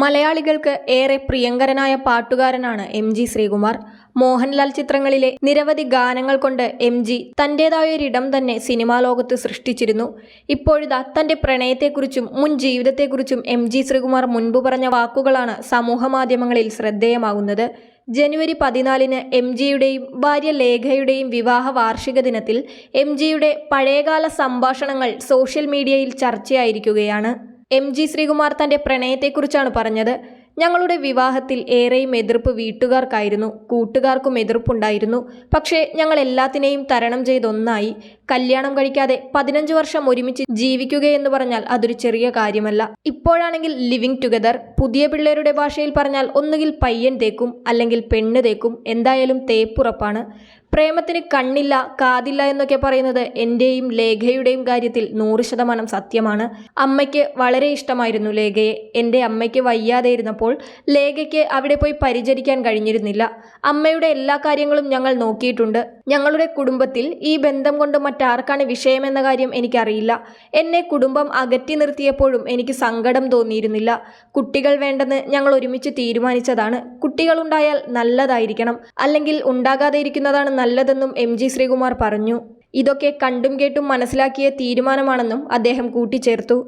മലയാളികൾക്ക് ഏറെ പ്രിയങ്കരനായ പാട്ടുകാരനാണ് എം ജി ശ്രീകുമാർ. മോഹൻലാൽ ചിത്രങ്ങളിലെ നിരവധി ഗാനങ്ങൾ കൊണ്ട് എം ജി തന്റെതായൊരിടം തന്നെ സിനിമാ ലോകത്ത് സൃഷ്ടിച്ചിരുന്നു. ഇപ്പോഴിതാ തന്റെ പ്രണയത്തെക്കുറിച്ചും മുൻ ജീവിതത്തെക്കുറിച്ചും എം ജി ശ്രീകുമാർ മുൻപ് പറഞ്ഞ വാക്കുകളാണ് സമൂഹമാധ്യമങ്ങളിൽ ശ്രദ്ധേയമാകുന്നത്. ജനുവരി പതിനാലിന് എം ജിയുടെയും ഭാര്യ ലേഖയുടെയും വിവാഹ വാർഷിക ദിനത്തിൽ എം ജിയുടെ പഴയകാല സംഭാഷണങ്ങൾ സോഷ്യൽ മീഡിയയിൽ ചർച്ചയായിരിക്കുകയാണ്. എം ജി ശ്രീകുമാർ തന്റെ പ്രണയത്തെക്കുറിച്ചാണ് പറഞ്ഞത്. ഞങ്ങളുടെ വിവാഹത്തിൽ ഏറെയും എതിർപ്പ് വീട്ടുകാർക്കായിരുന്നു കൂട്ടുകാർക്കും എതിർപ്പുണ്ടായിരുന്നു. പക്ഷേ ഞങ്ങൾ എല്ലാത്തിനെയും തരണം ചെയ്തൊന്നായി. കല്യാണം കഴിക്കാതെ പതിനഞ്ച് വർഷം ഒരുമിച്ച് ജീവിക്കുകയെന്ന് പറഞ്ഞാൽ അതൊരു ചെറിയ കാര്യമല്ല. ഇപ്പോഴാണെങ്കിൽ ലിവിങ് ടുഗദർ പുതിയ പിള്ളേരുടെ ഭാഷയിൽ പറഞ്ഞാൽ ഒന്നുകിൽ പയ്യൻ തേക്കും അല്ലെങ്കിൽ പെണ്ണ് തേക്കും എന്തായാലും തേപ്പുറപ്പാണ് പ്രേമത്തിന് കണ്ണില്ല കാതില്ല എന്നൊക്കെ പറയുന്നത് എന്റെയും ലേഖയുടെയും കാര്യത്തിൽ നൂറ് ശതമാനം സത്യമാണ്. അമ്മയ്ക്ക് വളരെ ഇഷ്ടമായിരുന്നു ലേഖയെ. എന്റെ അമ്മയ്ക്ക് വയ്യാതെ ഇരുന്നപ്പോൾ ലേഖയ്ക്ക് അവിടെ പോയി പരിചരിക്കാൻ കഴിഞ്ഞിരുന്നില്ല. അമ്മയുടെ എല്ലാ കാര്യങ്ങളും ഞങ്ങൾ നോക്കിയിട്ടുണ്ട്. ഞങ്ങളുടെ കുടുംബത്തിൽ ഈ ബന്ധം കൊണ്ട് മറ്റാർക്കാണ് വിഷയമെന്ന കാര്യം എനിക്കറിയില്ല. എന്നെ കുടുംബം അകറ്റി നിർത്തിയപ്പോഴും എനിക്ക് സങ്കടം തോന്നിയിരുന്നില്ല. കുട്ടികൾ വേണ്ടെന്ന് ഞങ്ങൾ ഒരുമിച്ച് തീരുമാനിച്ചതാണ്. കുട്ടികളുണ്ടായാൽ നല്ലതായിരിക്കണം. അല്ലെങ്കിൽ ഉണ്ടാകാതെ ഇരിക്കുന്നതാണ് നല്ലതെന്നും എം ജി ശ്രീകുമാർ പറഞ്ഞു. ഇതൊക്കെ കണ്ടും കേട്ടും മനസ്സിലാക്കിയ തീരുമാനമാണെന്നും അദ്ദേഹം കൂട്ടിച്ചേർത്തു.